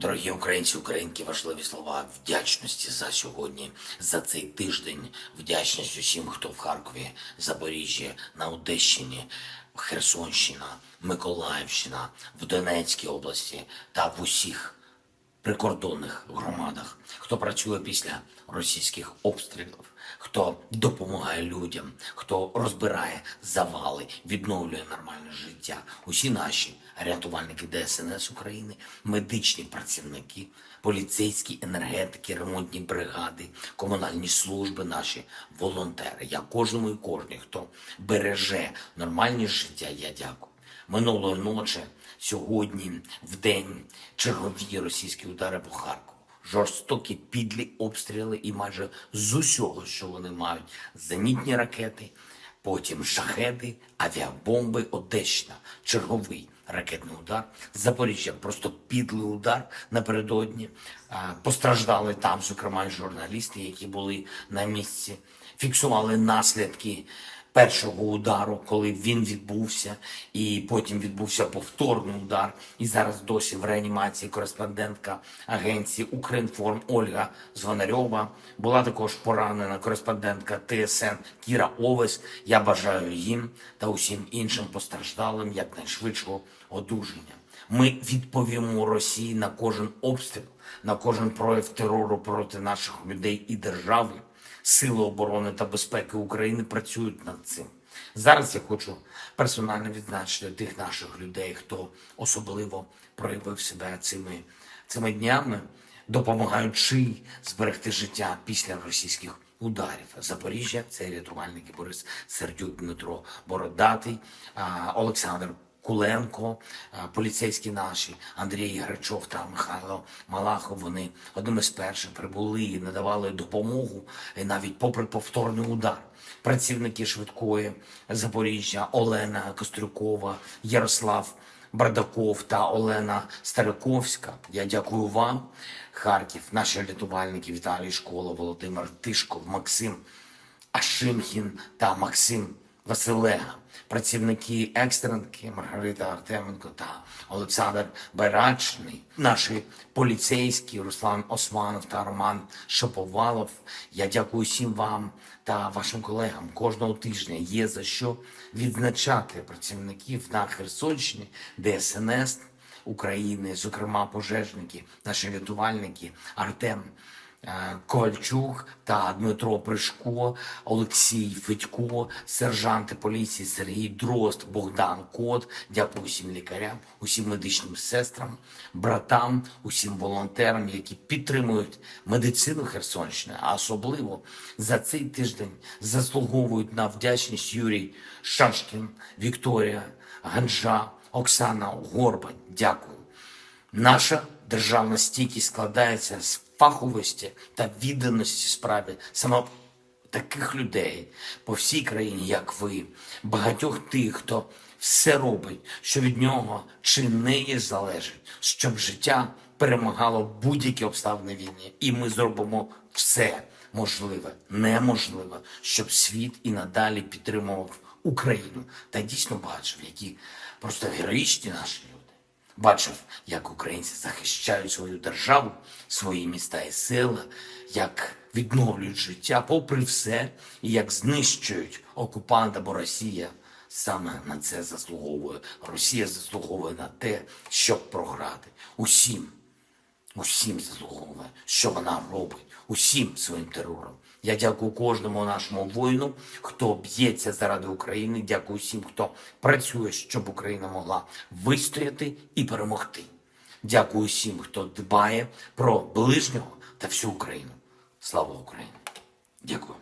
Дорогі українці, українки, важливі слова вдячності за сьогодні, за цей тиждень. Вдячність усім, хто в Харкові, Запоріжжі, на Одещині, Херсонщина, Миколаївщина, в Донецькій області та в усіх прикордонних громадах, хто працює після російських обстрілів, хто допомагає людям, хто розбирає завали, відновлює нормальне життя. Усі наші рятувальники ДСНС України, медичні працівники, поліцейські енергетики, ремонтні бригади, комунальні служби, наші волонтери. Я кожному і кожній, хто береже нормальне життя, я дякую. Минулої ночі, сьогодні, в день, чергові російські удари по Харкову. Жорстокі підлі обстріли і майже з усього, що вони мають, зенітні ракети, потім шахеди, авіабомби, Одещина, черговий ракетний удар, Запоріжжя, просто підлий удар напередодні. Постраждали там, зокрема, журналісти, які були на місці, фіксували наслідки першого удару, коли він відбувся, і потім відбувся повторний удар. І зараз досі в реанімації кореспондентка агенції Укрінформ Ольга Звонарьова. Була також поранена кореспондентка ТСН Кіра Овес. Я бажаю їм та усім іншим постраждалим якнайшвидшого одужання. Ми відповімо Росії на кожен обстріл, на кожен прояв терору проти наших людей і держави. Сили оборони та безпеки України працюють над цим. Зараз я хочу персонально відзначити тих наших людей, хто особливо проявив себе цими, цими днями, допомагаючи зберегти життя після російських ударів. Запоріжжя це рятувальники Борис Сердюк, Дмитро Бородатий, Олександр Куленко, поліцейські наші Андрій Грачов та Михайло Малахов. Вони одними з перших прибули і надавали допомогу, навіть попри повторний удар. Працівники швидкої Запоріжжя, Олена Кострюкова, Ярослав Бардаков та Олена Стариковська. Я дякую вам, Харків, наші рятувальники Віталій Школа, Володимир Тишков, Максим Ашимхін та Максим Василега, працівники екстренки Маргарита Артеменко та Олександр Берачний, наші поліцейські Руслан Османов та Роман Шаповалов. Я дякую всім вам та вашим колегам. Кожного тижня є за що відзначати працівників на Херсонщині, ДСНС України, зокрема пожежники, наші рятувальники Артем. Е, Ковальчук та Дмитро Пришко, Олексій Федько, сержанти поліції Сергій Дрозд, Богдан Кот. Дякую всім лікарям, усім медичним сестрам, братам, усім волонтерам, які підтримують медицину Херсонщини, а особливо за цей тиждень заслуговують на вдячність Юрій Шашкін, Вікторія Ганжа, Оксана Горбань. Дякую. Наша державна стійкість складається з фаховості та відданості справі саме таких людей по всій країні, як ви, багатьох тих, хто все робить, що від нього чи неї залежить, щоб життя перемагало будь-які обставини війни, і ми зробимо все можливе, неможливе, щоб світ і надалі підтримував Україну та дійсно бачив, які просто героїчні наші. Бачив, як українці захищають свою державу, свої міста і села, як відновлюють життя попри все, і як знищують окупанта, бо Росія саме на це заслуговує. Росія заслуговує на те, щоб програти. Усім, усім заслуговує, що вона робить, усім своїм терором. Я дякую кожному нашому воїну, хто б'ється заради України. Дякую всім, хто працює, щоб Україна могла вистояти і перемогти. Дякую всім, хто дбає про ближнього та всю Україну. Слава Україні! Дякую.